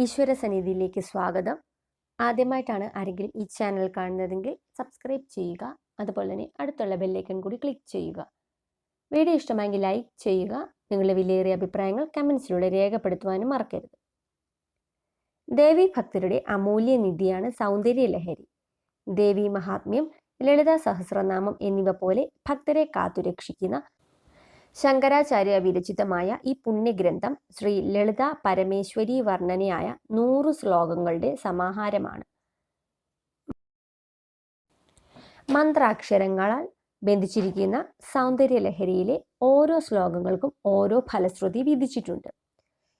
ഈശ്വര സന്നിധിയിലേക്ക് സ്വാഗതം. ആദ്യമായിട്ടാണ് ആരെങ്കിലും ഈ ചാനൽ കാണുന്നതെങ്കിൽ സബ്സ്ക്രൈബ് ചെയ്യുക. അതുപോലെ തന്നെ അടുത്തുള്ള ബെല്ലൈക്കൺ കൂടി ക്ലിക്ക് ചെയ്യുക. വീഡിയോ ഇഷ്ടമായെങ്കിൽ ലൈക്ക് ചെയ്യുക. നിങ്ങളുടെ വിലയേറിയ അഭിപ്രായങ്ങൾ കമൻസിലൂടെ രേഖപ്പെടുത്തുവാനും മറക്കരുത്. ദേവി ഭക്തരുടെ അമൂല്യ നിധിയാണ് സൗന്ദര്യ ലഹരി. ദേവി മഹാത്മ്യം ലളിത സഹസ്രനാമം എന്നിവ പോലെ ഭക്തരെ കാത്തുരക്ഷിക്കുന്ന ശങ്കരാചാര്യ വിരചിതമായ ഈ പുണ്യഗ്രന്ഥം ശ്രീ ലളിത പരമേശ്വരി വർണനയായ നൂറ് ശ്ലോകങ്ങളുടെ സമാഹാരമാണ്. മന്ത്രാക്ഷരങ്ങളാൽ ബന്ധിച്ചിരിക്കുന്ന സൗന്ദര്യലഹരിയിലെ ഓരോ ശ്ലോകങ്ങൾക്കും ഓരോ ഫലശ്രുതി വിധിച്ചിട്ടുണ്ട്.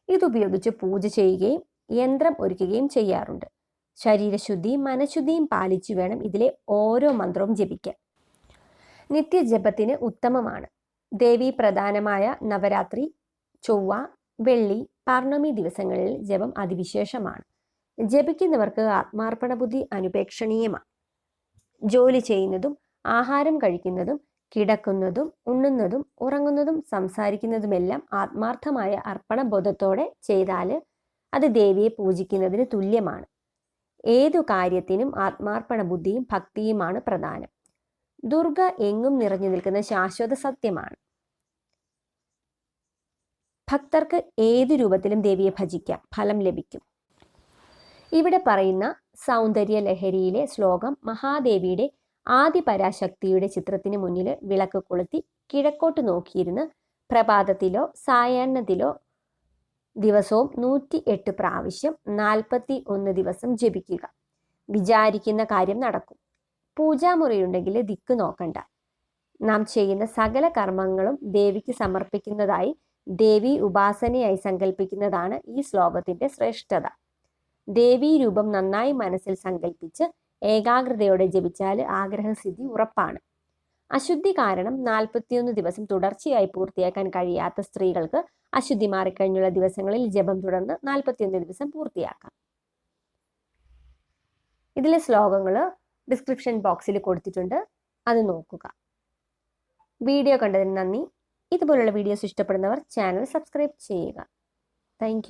ഇതുപയോഗിച്ച് പൂജ ചെയ്യുകയും യന്ത്രം ഒരുക്കുകയും ചെയ്യാറുണ്ട്. ശരീരശുദ്ധിയും മനഃശുദ്ധിയും പാലിച്ചു വേണം ഇതിലെ ഓരോ മന്ത്രവും ജപിക്കാൻ. നിത്യജപത്തിന് ഉത്തമമാണ്. ദേവി പ്രധാനമായ നവരാത്രി ചൊവ്വ വെള്ളി പൗർണമി ദിവസങ്ങളിൽ ജപം അതിവിശേഷമാണ്. ജപിക്കുന്നവർക്ക് ആത്മാർപ്പണ ബുദ്ധി അനുപേക്ഷണീയമാണ്. ജോലി ചെയ്യുന്നതും ആഹാരം കഴിക്കുന്നതും കിടക്കുന്നതും ഉണ്ണുന്നതും ഉറങ്ങുന്നതും സംസാരിക്കുന്നതുമെല്ലാം ആത്മാർത്ഥമായ അർപ്പണബോധത്തോടെ ചെയ്താൽ അത് ദേവിയെ പൂജിക്കുന്നതിന് തുല്യമാണ്. ഏതു കാര്യത്തിനും ആത്മാർപ്പണ ബുദ്ധിയും ഭക്തിയുമാണ് പ്രധാനം. ദുർഗ എങ്ങും നിറഞ്ഞു നിൽക്കുന്ന ശാശ്വത സത്യമാണ്. ഭക്തർക്ക് ഏതു രൂപത്തിലും ദേവിയെ ഭജിക്കാം ഫലം ലഭിക്കും. ഇവിടെ പറയുന്ന സൗന്ദര്യ ലഹരിയിലെ ശ്ലോകം മഹാദേവിയുടെ ആദി പരാശക്തിയുടെ ചിത്രത്തിന് മുന്നിൽ വിളക്ക് കൊളുത്തി കിഴക്കോട്ട് നോക്കിയിരുന്ന് പ്രഭാതത്തിലോ സായാഹ്നത്തിലോ ദിവസവും നൂറ്റി എട്ട് പ്രാവശ്യം നാൽപ്പത്തി ഒന്ന് ദിവസം ജപിക്കുക. വിചാരിക്കുന്ന കാര്യം നടക്കും. പൂജാമുറിയുണ്ടെങ്കിൽ ദിക്കു നോക്കണ്ട. നാം ചെയ്യുന്ന സകല കർമ്മങ്ങളും ദേവിക്ക് സമർപ്പിക്കുന്നതായി ദേവി ഉപാസനയായി സങ്കല്പിക്കുന്നതാണ് ഈ ശ്ലോകത്തിന്റെ ശ്രേഷ്ഠത. ദേവീ രൂപം നന്നായി മനസ്സിൽ സങ്കല്പിച്ച് ഏകാഗ്രതയോടെ ജപിച്ചാൽ ആഗ്രഹസിദ്ധി ഉറപ്പാണ്. അശുദ്ധി കാരണം നാൽപ്പത്തിയൊന്ന് ദിവസം തുടർച്ചയായി പൂർത്തിയാക്കാൻ കഴിയാത്ത സ്ത്രീകൾക്ക് അശുദ്ധി മാറിക്കഴിഞ്ഞുള്ള ദിവസങ്ങളിൽ ജപം തുടർന്ന് നാൽപ്പത്തിയൊന്ന് ദിവസം പൂർത്തിയാക്കാം. ഇതിലെ ശ്ലോകങ്ങൾ ഡിസ്ക്രിപ്ഷൻ ബോക്സിൽ കൊടുത്തിട്ടുണ്ട്. അത് നോക്കുക. വീഡിയോ കണ്ടതിന് നന്ദി. ഇതുപോലുള്ള വീഡിയോസ് ഇഷ്ടപ്പെടുന്നവർ ചാനൽ സബ്സ്ക്രൈബ് ചെയ്യുക. താങ്ക്